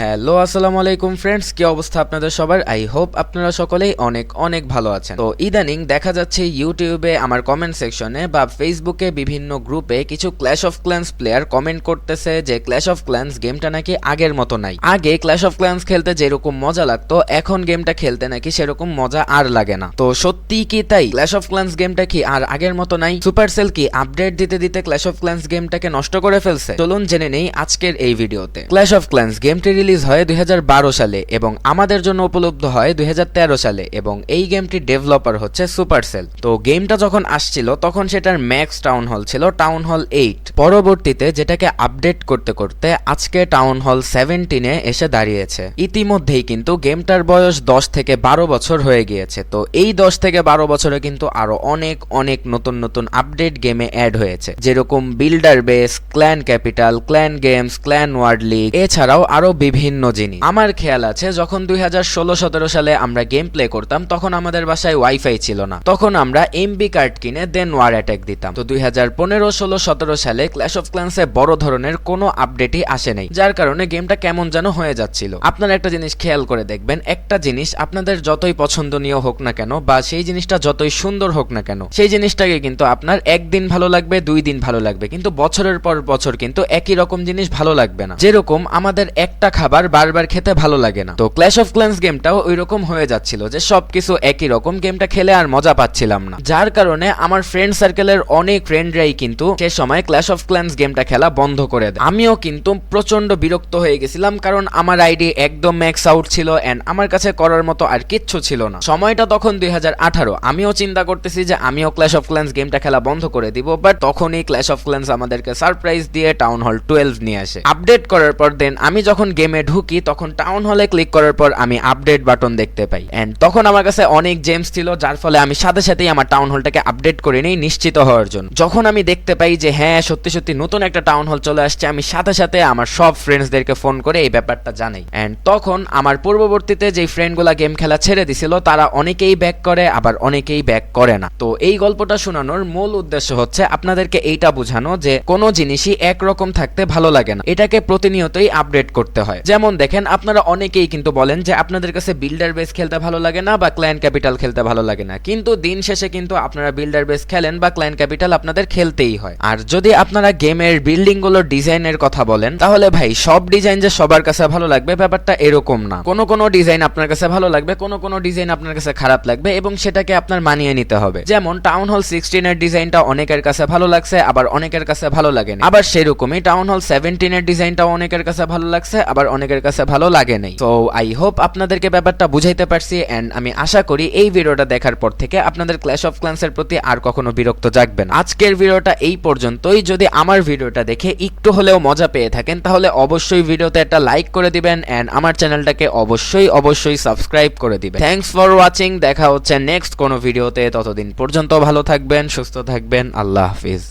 Hello আসসালামু আলাইকুম friends কি অবস্থা আপনাদের সবার? আই হোপ আপনারা সকলেই অনেক অনেক ভালো আছেন। তো ইদানিং দেখা যাচ্ছে ইউটিউবে আমার কমেন্ট সেকশনে বা ফেসবুকে বিভিন্ন গ্রুপে কিছু clash of clans player comment করতেছে যে ক্ল্যাশ অফ ক্ল্যান্স গেমটা নাকি আগের মতো নাই। আগে ক্ল্যাশ অফ ক্ল্যান্স খেলতে যেরকম মজা লাগতো, এখন গেমটা খেলতে নাকি সেরকম মজা আর লাগে না। তো সত্যি কি তাই? ক্ল্যাশ অফ ক্ল্যান্স গেমটা কি আর আগের মতো নাই? সুপারসেল কি আপডেট দিতে দিতে ক্ল্যাশ অফ ক্ল্যান্স গেমটাকে নষ্ট করে ফেলছে? চলুন জেনে নেই আজকের এই ভিডিওতে ক্ল্যাশ অফ ক্ল্যান্স গেমটি রিলিজ হয় দুই সালে এবং আমাদের জন্য উপলব্ধ হয় দুই সালে এবং এই গেমটি ডেভেলপার হচ্ছে সুপারসেল তো গেমটা যখন আসছিল, তখন সেটার ম্যাক্স টাউন হল ছিল টাউন হল এইট। পরবর্তীতে যেটাকে আপডেট করতে করতে আজকে টাউন হল সেভেন্টিনে এসে দাঁড়িয়েছে। ইতিমধ্যেই কিন্তু গেমটার বয়স দশ থেকে বারো বছর হয়ে গিয়েছে। তো এই দশ থেকে বারো বছরে কিন্তু আরও অনেক অনেক নতুন নতুন আপডেট গেমে অ্যাড হয়েছে। যেরকম builder base, clan capital, clan games, clan war league, এছাড়াও আরও বিভিন্ন জিনিস। আমার খেয়াল আছে, যখন দুই হাজার ষোলো সতেরো সালে আমরা গেম প্লে করতাম, তখন আমাদের বাসায় ওয়াইফাই ছিল না। তখন আমরা এমবি কার্ড কিনে দেন ওয়ার অ্যাটাক দিতাম। তো দুই হাজার পনেরো ষোলো সতেরো সালে ক্ল্যাশ অফ ক্ল্যান্সে বড় ধরনের কোনো আপডেটই আসে নাই, যার কারণে গেমটা কেমন যেন হয়ে যাচ্ছিল। আপনারা একটা জিনিস খেয়াল করে দেখবেন, একটা জিনিস আপনাদের যতই পছন্দনীয় হোক না কেন, বা সেই জিনিসটা যতই সুন্দর হোক না কেন, সেই জিনিসটাকে কিন্তু আপনার একদিন ভালো লাগবে, দুই দিন ভালো লাগবে, কিন্তু বছরের পর বছর কিন্তু একই রকম জিনিস ভালো লাগবে না। যেরকম আমাদের একটা খাবার বারবার খেতে ভালো লাগে না। তো ক্ল্যাশ অফ ক্ল্যান্স গেমটাও ওই রকম হয়ে যাচ্ছিল যে সবকিছু একই রকম গেমটা খেলে আর মজা পাচ্ছিলাম না। যার কারণে আমার ফ্রেন্ড সার্কেলের অনেক ফ্রেন্ডরাই কিন্তু সে সময় ক্ল্যাশ অফ ক্ল্যান্স গেমটা খেলা বন্ধ করে দেয়। আমিও কিন্তু প্রচণ্ড বিরক্ত হয়ে গেছিলাম কারণ আমার আইডি একদম ম্যাক্স আউট ছিল অ্যান্ড আমার কাছে করার মতো আর কিচ্ছু ছিল না। সময়টা তখন দুই আঠারো। আমিও চিন্তা করতেছি যে আমিও ক্ল্যাশ অফ ক্ল্যান্স গেমটা খেলা বন্ধ করে দিব বাট তখনই ক্ল্যাশ অফ ক্ল্যান্স আমাদেরকে সারপ্রাইজ দিয়ে টাউন হল টুয়েলভ নিয়ে আসে। আপডেট করার পর দেন আমি যখন গেমে ঢুকি, তখন টাউন হলে ক্লিক করার পর আমি আপডেট বাটন দেখতে পাই। এন্ড তখন আমার কাছে অনেক জেমস ছিল, যার ফলে আমি সাথে সাথেই আমার টাউন হলটাকে আপডেট করে নিই নিশ্চিত হওয়ার জন্য। যখন আমি দেখতে পাই যে হ্যাঁ সত্যি সত্যি নতুন একটা টাউন হল চলে আসছে, আমি সাথে সাথে আমার সব ফ্রেন্ডসদেরকে ফোন করে এই ব্যাপারটা জানাই। এন্ড তখন আমার পূর্ববর্তীতে যেই ফ্রেন্ডগুলা গেম খেলা ছেড়ে দিছিল, তারা অনেকেই ব্যাক করে, আবার অনেকেই ব্যাক করে না। তো এই গল্পটা শোনানোর মূল উদ্দেশ্য হচ্ছে আপনাদেরকে এইটা বোঝানো যে, কোনো জিনিসই একরকম থাকতে ভালো লাগে না। এটাকে প্রতিনিয়তই আপডেট করতে হয়। যেমন দেখেন, আপনারা অনেকেই কিন্তু বলেন যে আপনাদের কাছে বিল্ডার বেস খেলতে ভালো লাগে না বা ক্ল্যান ক্যাপিটাল খেলতে ভালো লাগে না। কিন্তু দিন শেষে কিন্তু আপনারা বিল্ডার বেস খেলেন বা ক্ল্যান ক্যাপিটাল আপনাদের খেলতেই হয়। আর যদি আপনারা গেমের বিল্ডিংগুলোর ডিজাইনের কথা বলেন, তাহলে ভাই, সব ডিজাইন যে সবার কাছে ভালো লাগবে ব্যাপারটা এরকম না। কোনো কোনো ডিজাইন আপনার কাছে ভালো লাগবে, কোনো কোনো ডিজাইন আপনার কাছে খারাপ লাগবে এবং সেটাকে আপনার মানিয়ে নিতে হবে। যেমন টাউন হল সিক্সটিনের ডিজাইনটা অনেকের কাছে ভালো লাগছে, আবার অনেকের কাছে ভালো লাগে আবার সেরকমই টাউন হল সেভেন্টিনের ডিজাইনটাও অনেকের কাছে ভালো লাগছে, আবার অনেকের কাছে ভালো লাগে নাই। তো আই হোপ আপনাদেরকে ব্যাপারটা বুঝাইতে পারছি এন্ড আমি আশা করি এই ভিডিওটা দেখার পর থেকে আপনাদের ক্ল্যাশ অফ ক্লান্সের প্রতি আর কখনো বিরক্ত জাগবেন আজকের ভিডিওটা এই পর্যন্তই। যদি আমার ভিডিওটা দেখে একটু হলেও মজা পেয়ে থাকেন, তাহলে অবশ্যই ভিডিওতে একটা লাইক করে দিবেন এন্ড আমার চ্যানেলটাকে অবশ্যই অবশ্যই সাবস্ক্রাইব করে দিবেন। থ্যাঙ্কস ফর ওয়াচিং দেখা হচ্ছে নেক্সট কোনো ভিডিওতে। ততদিন পর্যন্ত ভালো থাকবেন, সুস্থ থাকবেন। আল্লাহ হাফিজ।